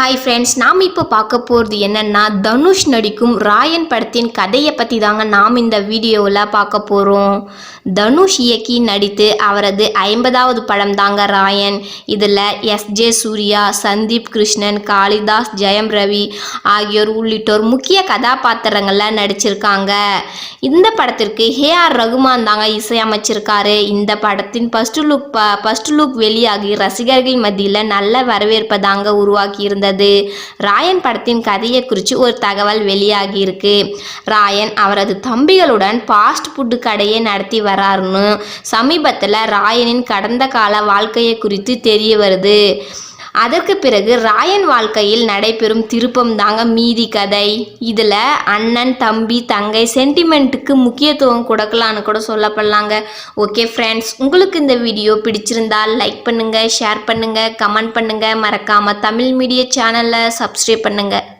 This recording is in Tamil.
ஹாய் ஃப்ரெண்ட்ஸ் நாம் இப்போ பார்க்க போகிறது என்னென்னா தனுஷ் நடிக்கும் ராயன் படத்தின் கதையை பற்றி தாங்க நாம் இந்த வீடியோவில் பார்க்க போகிறோம் தனுஷ் இயக்கி நடித்து அவரது ஐம்பதாவது படம் தாங்க ராயன். இதில் எஸ் ஜே சூர்யா சந்தீப் கிருஷ்ணன் காளிதாஸ் ஜெயம் ரவி ஆகியோர் உள்ளிட்டோர் முக்கிய கதாபாத்திரங்களில் நடிச்சிருக்காங்க. இந்த படத்திற்கு ஹே ஆர் ரகுமான் தாங்க இசையமைச்சிருக்காரு. இந்த படத்தின் ஃபஸ்ட்டு லுக் ப ஃபஸ்ட் லுக் வெளியாகி ரசிகர்கள் மத்தியில் நல்ல வரவேற்பை தாங்க உருவாக்கியிருந்தது இருந்தது ராயன் படத்தின் கதையை குறித்து ஒரு தகவல் வெளியாகி இருக்கு ராயன் அவரது தம்பிகளுடன் ஃபாஸ்ட் ஃபுட்டு கடையை நடத்தி வராருன்னு சமீபத்தில் ராயனின் கடந்த கால வாழ்க்கையை குறித்து தெரிய வருது. அதற்கு பிறகு ராயன் வாழ்க்கையில் நடைபெறும் திருப்பம் தாங்க மீதி கதை. இதில் அண்ணன் தம்பி தங்கை சென்டிமெண்ட்டுக்கு முக்கியத்துவம் கொடுக்கலான்னு கூட சொல்லப்படலாங்க. ஓகே ஃப்ரெண்ட்ஸ் உங்களுக்கு இந்த வீடியோ பிடிச்சிருந்தா லைக் பண்ணுங்கள் ஷேர் பண்ணுங்கள் கமெண்ட் பண்ணுங்கள் மறக்காமல் தமிழ் மீடியா சேனலை சப்ஸ்கிரைப் பண்ணுங்கள்